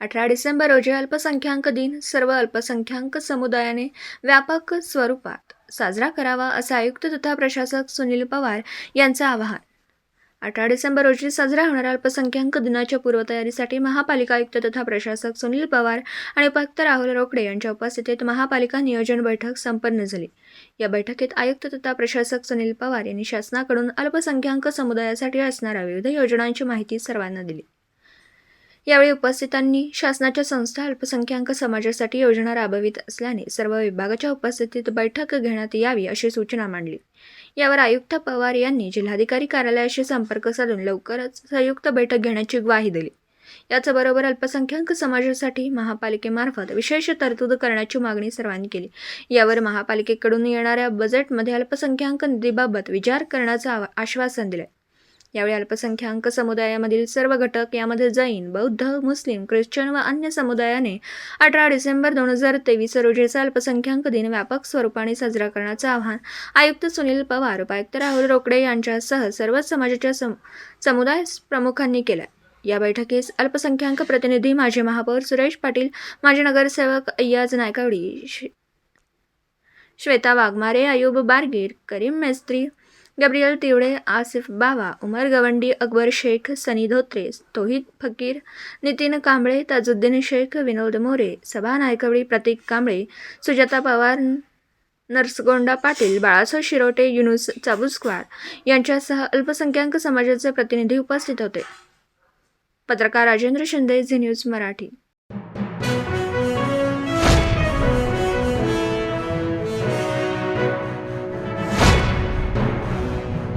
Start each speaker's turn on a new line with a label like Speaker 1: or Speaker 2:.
Speaker 1: अठरा डिसेंबर रोजी अल्पसंख्याक दिन सर्व अल्पसंख्याक समुदायाने व्यापक स्वरूपात साजरा करावा असं आयुक्त तथा प्रशासक सुनील पवार यांचं आवाहन. अठरा डिसेंबर रोजी साजरा होणाऱ्या अल्पसंख्याक दिनाच्या पूर्वतयारीसाठी महापालिका आयुक्त तथा प्रशासक सुनील पवार आणि उपायुक्त राहुल रोकडे यांच्या उपस्थितीत महापालिका नियोजन बैठक संपन्न झाली. या बैठकीत आयुक्त तथा प्रशासक सुनील पवार यांनी शासनाकडून अल्पसंख्याक समुदायासाठी असणाऱ्या विविध योजनांची माहिती सर्वांना दिली. यावेळी उपस्थितांनी शासनाच्या संस्था अल्पसंख्याक समाजासाठी योजना राबवित असल्याने सर्व विभागाच्या उपस्थितीत बैठक घेण्यात यावी अशी सूचना मांडली. यावर आयुक्त पवार यांनी जिल्हाधिकारी कार्यालयाशी संपर्क साधून लवकरच संयुक्त बैठक घेण्याची ग्वाही दिली. याचबरोबर अल्पसंख्याक समाजासाठी महापालिकेमार्फत विशेष तरतूद करण्याची मागणी सर्वांनी केली. यावर महापालिकेकडून येणाऱ्या बजेटमध्ये अल्पसंख्याक निधीबाबत विचार करण्याचं आवा- आश्वासन दिलं. यावेळी अल्पसंख्याक समुदायामधील सर्व घटक यामध्ये जैन बौद्ध मुस्लिम ख्रिश्चन व अन्य समुदायाने अठरा डिसेंबर दोन हजार तेवीस रोजीचा अल्पसंख्याक दिन व्यापक स्वरूपाने साजरा करण्याचं आवाहन आयुक्त सुनील पवार उपायुक्त राहुल रोकडे यांच्यासह सर्वच समाजाच्या सम समुदाय प्रमुखांनी केलं या बैठकीस अल्पसंख्याक प्रतिनिधी माजी महापौर सुरेश पाटील माजी नगरसेवक अय्याज नायकवडी श्वेता वाघमारे अयूब बारगीर करीम मेस्त्री गॅब्रियल तिवडे आसिफ बावा उमर गवंडी अकबर शेख सनी धोत्रे तोहिद फकीर नितीन कांबळे ताजुद्दीन शेख विनोद मोरे सभा नायकवडी प्रतीक कांबळे सुजाता पवार नरसगोंडा पाटील बाळासाहेब शिरोटे युनुस चाबुस्क्वार यांच्यासह अल्पसंख्याक समाजाचे प्रतिनिधी उपस्थित होते. पत्रकार राजेंद्र शिंदे झी न्यूज मराठी.